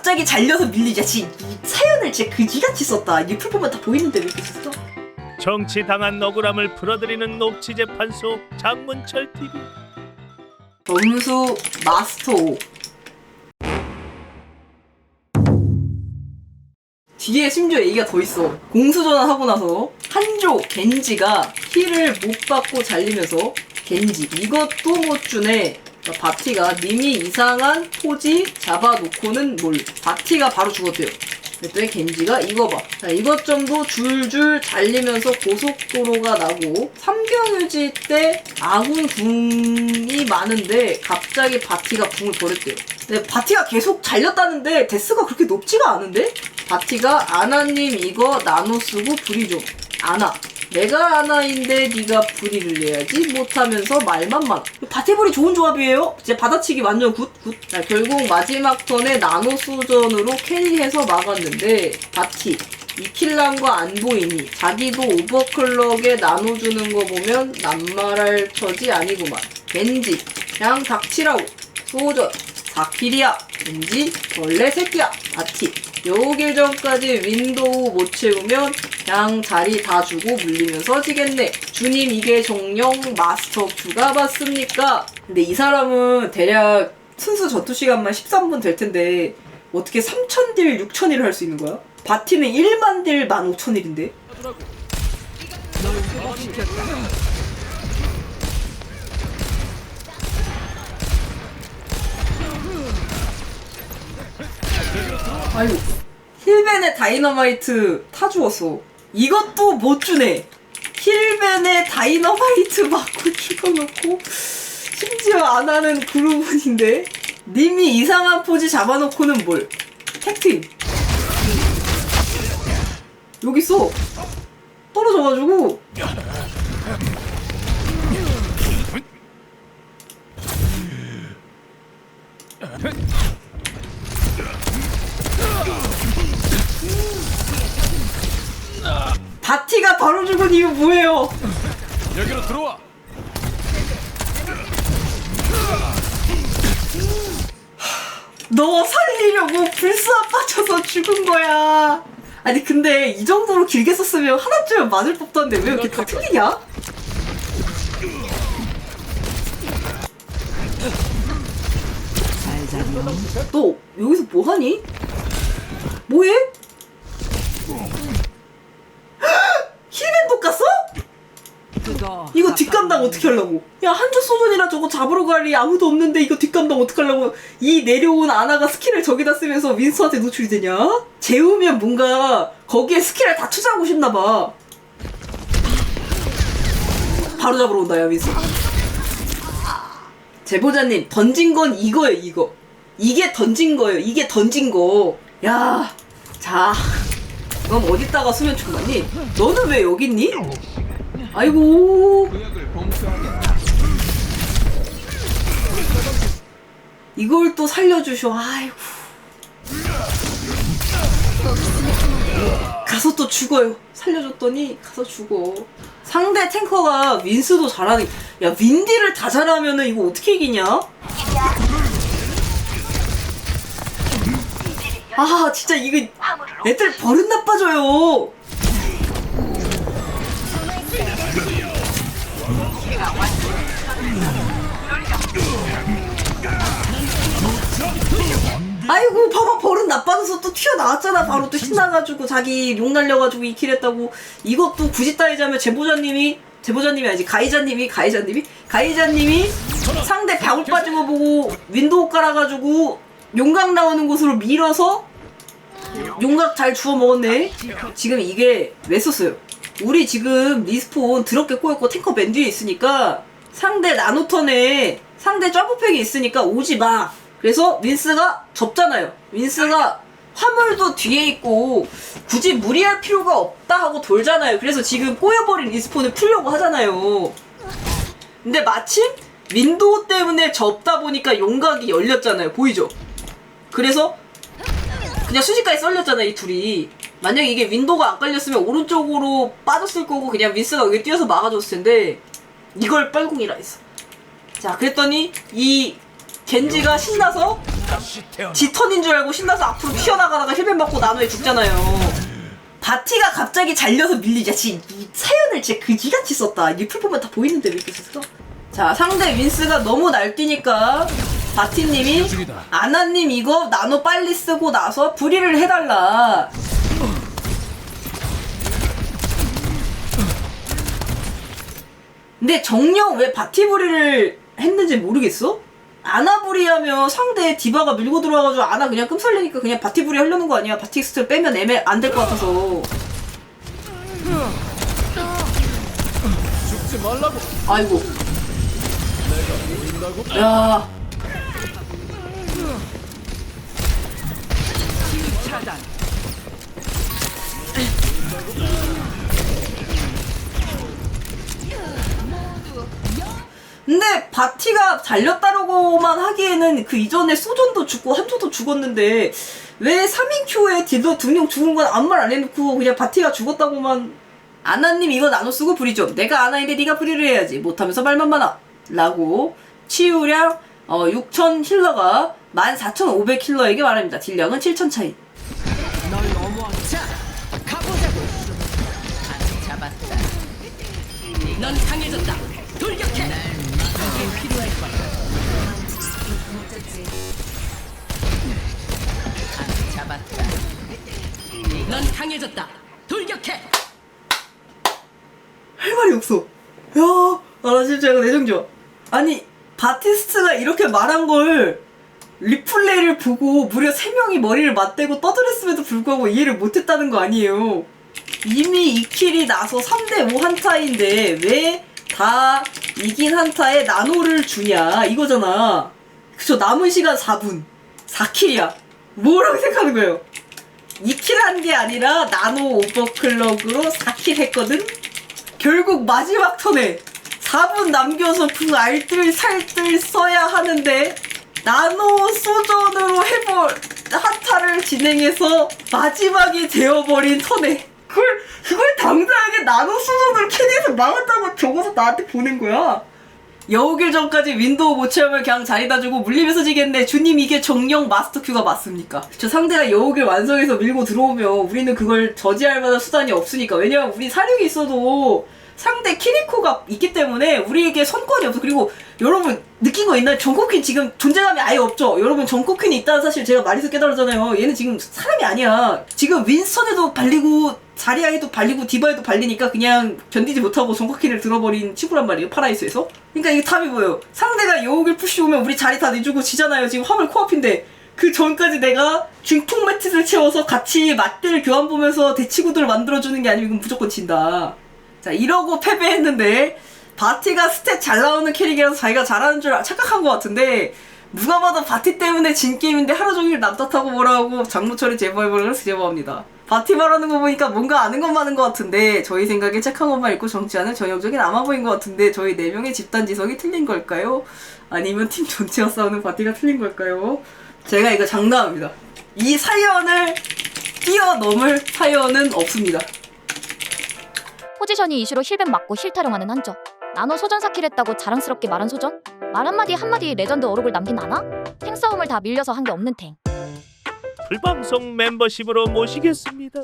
갑자기 잘려서 밀리자. 지, 이 사연을 진짜 그지같이 썼다. 이게 풀보면 다 보이는데 왜 이렇게 썼어? 정치당한 억울함을 풀어드리는 녹취 재판소 장문철 TV. 점수 마스터 5. 뒤에 심지어 얘기가 더 있어. 공수전환 하고 나서 한조 겐지가 힐을 못 받고 잘리면서 겐지 이것도 못 주네. 그러니까 바티가 님이 이상한 포지 잡아놓고는 뭘 바티가 바로 죽었대요. 그랬더니 겐지가 이거 봐. 자, 이것 정도 줄줄 달리면서 고속도로가 나고 삼경유지 때 아군 궁이 많은데 갑자기 바티가 궁을 버렸대요. 근데 바티가 계속 잘렸다는데 데스가 그렇게 높지가 않은데? 바티가 아나님 이거 나눠 쓰고 불이 좀. 아나. 내가 아나인데 네가 불이를 내야지 못하면서 말만 많아. 바티불이 좋은 조합이에요. 진짜 받아치기 완전 굿 굿. 자, 결국 마지막 턴에 나노 수전으로 캐리해서 막았는데 바티 이킬란과 안 보이니 자기도 오버클럭에 나눠주는 거 보면 남말할 처지 아니구만. 겐지 그냥 닥치라고. 소전 4킬이야. 겐지 벌레 새끼야. 바티 요길 전까지 윈도우 못 채우면 그냥 자리 다 주고 물리면서 지겠네. 주님 이게 정령 마스터 큐가 맞습니까? 근데 이 사람은 대략 순수 전투 시간만 13분 될 텐데 어떻게 3,000딜 6,000딜을 할 수 있는 거야? 바티는 1만 딜 15,000딜인데? 아유 힐벤의 다이너마이트 타 죽었어 이것도 못 주네. 힐벤의 다이너마이트 맞고 죽어놓고 심지어 안 하는 그루분인데 님이 이상한 포지 잡아놓고는 뭘? 택팀 여기 있어. 떨어져가지고 바티가 바로 죽은 이유 뭐예요? 여기로 들어와. 너 살리려고 불수압 빠져서 죽은 거야. 아니 근데 이 정도로 길게 썼으면 하나쯤은 맞을 법도 한데 왜 이렇게 다 틀리냐? 너 여기서 뭐하니? 뭐해? 힐맨 돋갔어? 이거 뒷감당 어떻게 하려고? 야 한조 소전이라 저거 잡으러 갈리 아무도 없는데 이거 뒷감당 어떻게 하려고? 이 내려온 아나가 스킬을 저기다 쓰면서 윈스한테 노출이 되냐? 재우면 뭔가 거기에 스킬을 다 투자하고 싶나 봐. 바로 잡으러 온다 야 윈스. 제보자님 던진 건 이거예요 이거. 이게 던진 거예요. 이게 던진 거. 야, 자, 넌 어디다가 수면 충만니? 너는 왜 여기 있니? 아이고. 이걸 또 살려주셔. 아이고. 가서 또 죽어요. 살려줬더니 가서 죽어. 상대 탱커가 윈스도 잘하는. 야 윈디를 다 잘하면은 이거 어떻게 이기냐? 아 진짜 이거 애들 버릇 나빠져요. 아이고 봐봐 버릇 나빠져서 또 튀어나왔잖아. 바로 또 신나가지고 자기 욕 날려가지고 이킬 했다고. 이것도 굳이 따지자면 제보자님이 제보자님이 아니지 가이자님이 가이자님이? 가이자님이 상대 벽을 빠진 거 보고 윈도우 깔아가지고 용각 나오는 곳으로 밀어서 용각 잘 주워 먹었네. 지금 이게 왜 썼어요 우리 지금 리스폰 드럽게 꼬였고 탱커 맨 뒤에 있으니까 상대 나노턴에 상대 점프팩이 있으니까 오지 마. 그래서 윈스가 접잖아요. 윈스가 화물도 뒤에 있고 굳이 무리할 필요가 없다 하고 돌잖아요. 그래서 지금 꼬여버린 리스폰을 풀려고 하잖아요. 근데 마침 윈도우 때문에 접다 보니까 용각이 열렸잖아요. 보이죠? 그래서 그냥 순식간에 썰렸잖아 이 둘이 만약에 이게 윈도우가 안 깔렸으면 오른쪽으로 빠졌을 거고 그냥 윈스가 여기 뛰어서 막아줬을 텐데 이걸 뻘궁이라 했어 자 그랬더니 이 겐지가 신나서. 지 턴인 줄 알고 신나서 앞으로 튀어나가다가 힐벤 맞고 나노에 죽잖아요. 바티가 갑자기 잘려서 밀리자. 지, 이 사연을 진짜 그지같이 썼다. 리플 보면 다 보이는데 왜 이렇게 썼어? 자, 상대 윈스가 너무 날뛰니까 바티님이. 아나님 이거 나노 빨리 쓰고 나서 불의를 해달라. 근데 정녕 왜 바티 불의를 했는지 모르겠어? 아나 불의하면 상대 디바가 밀고 들어와가지고 아나 그냥 끔살리니까 그냥 바티 불의 하려는 거 아니야? 바티 스틸 빼면 애매 안 될 것 같아서. 죽지 말라고. 아이고. 야. 근데 바티가 잘렸다고만 하기에는 그 이전에 소전도 죽고 한조도 죽었는데 왜 3인 큐에 딜러 두명 죽은 건 아무 말 안 해놓고 그냥 바티가 죽었다고만 아나님 이거 나눠 쓰고 좀 내가 아나인데 네가 불이를 해야지. 못하면서 말만 많아. 라고 치유량 어, 6천 힐러가 14,500 힐러에게 말합니다. 딜량은 7천 차이. 넌 강해졌다. 강해졌다. 돌격해. 할 말이 없어. 야, 아, 나 진짜 약간 내정 좋아. 아니, 바티스트가 이렇게 말한 걸 리플레이를 보고 무려 3명이 머리를 맞대고 떠들었음에도 불구하고 이해를 못했다는 거 아니에요. 이미 2킬이 나서 3대5 한타인데 왜 다 이긴 한타에 나노를 주냐 이거잖아. 그쵸, 남은 시간 4분. 4킬이야. 뭐라고 생각하는 거예요? 2킬 한 게 아니라 나노 오버클럭으로 4킬 했거든? 결국 마지막 턴에 4분 남겨서 그 알뜰 살뜰 써야 하는데 나노 소전으로 해볼 한타를 진행해서 마지막이 되어버린 턴에 그걸 그걸 당당하게 나노 소전으로 캐리해서 막았다고 적어서 나한테 보낸 거야. 여우길 전까지 윈도우 못 채우면 그냥 자리다 주고 물리면서 지겠네. 주님 이게 정령 마스터 큐가 맞습니까? 저 상대가 여우길 완성해서 밀고 들어오면 우리는 그걸 저지할 만한 수단이 없으니까. 왜냐면 우리 사륙이 있어도 상대 키리코가 있기 때문에 우리에게 선권이 없어. 그리고 여러분 느낀 거 있나요? 정코퀸 지금 존재감이 아예 없죠? 여러분 정코퀸이 있다는 사실 제가 말해서 깨달았잖아요. 얘는 지금 사람이 아니야. 지금 윈스턴에도 발리고 자리아에도 발리고 디바에도 발리니까 그냥 견디지 못하고 정코퀸을 들어버린 친구란 말이에요. 파라이스에서. 그러니까 이게 답이 뭐예요? 상대가 여우길 푸시 오면 우리 자리 다 내주고 지잖아요. 지금 화물 코앞인데 그 전까지 내가 중폭 매트를 채워서 같이 맞대를 교환 보면서 대치구도를 만들어주는 게 아니면 이건 무조건 진다. 자 이러고 패배했는데 바티가 스탯 잘 나오는 캐릭이라서 자기가 잘하는 줄 착각한 것 같은데 누가 봐도 바티 때문에 진 게임인데 하루 종일 남탓하고 뭐라고 장무철이 제보해버리는 제보합니다. 바티 말하는 거 보니까 뭔가 아는 것 많은 것 같은데 저희 생각엔 착한 것만 있고 정치하는 전형적인 아마보인 것 같은데 저희 네 명의 집단 지성이 틀린 걸까요? 아니면 팀 전체와 싸우는 바티가 틀린 걸까요? 제가 이거 장담합니다. 이 사연을 뛰어넘을 사연은 없습니다. 포지션이 이슈로 힐벤 맞고 힐 타령하는 한적 나노 소전 사킬 했다고 자랑스럽게 말한 소전? 말 한마디 한마디 레전드 어록을 남긴 나나? 탱 싸움을 다 밀려서 한 게 없는 탱 불방송 멤버십으로 모시겠습니다.